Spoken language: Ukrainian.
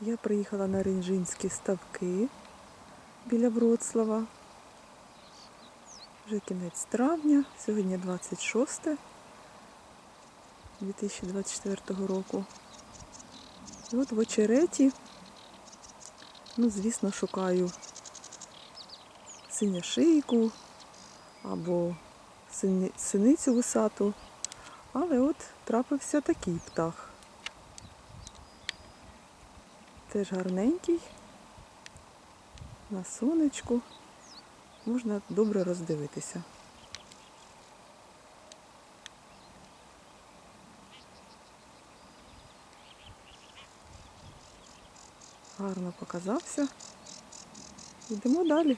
Я приїхала на Ринжинські ставки біля Вроцлава. Вже кінець травня, сьогодні 26 2024 року. І от в очереті, ну, звісно, шукаю синяшийку або синицю висату. Але от трапився такий птах. Теж гарненький. На сонечку. Можна добре роздивитися. Гарно показався. Йдемо далі.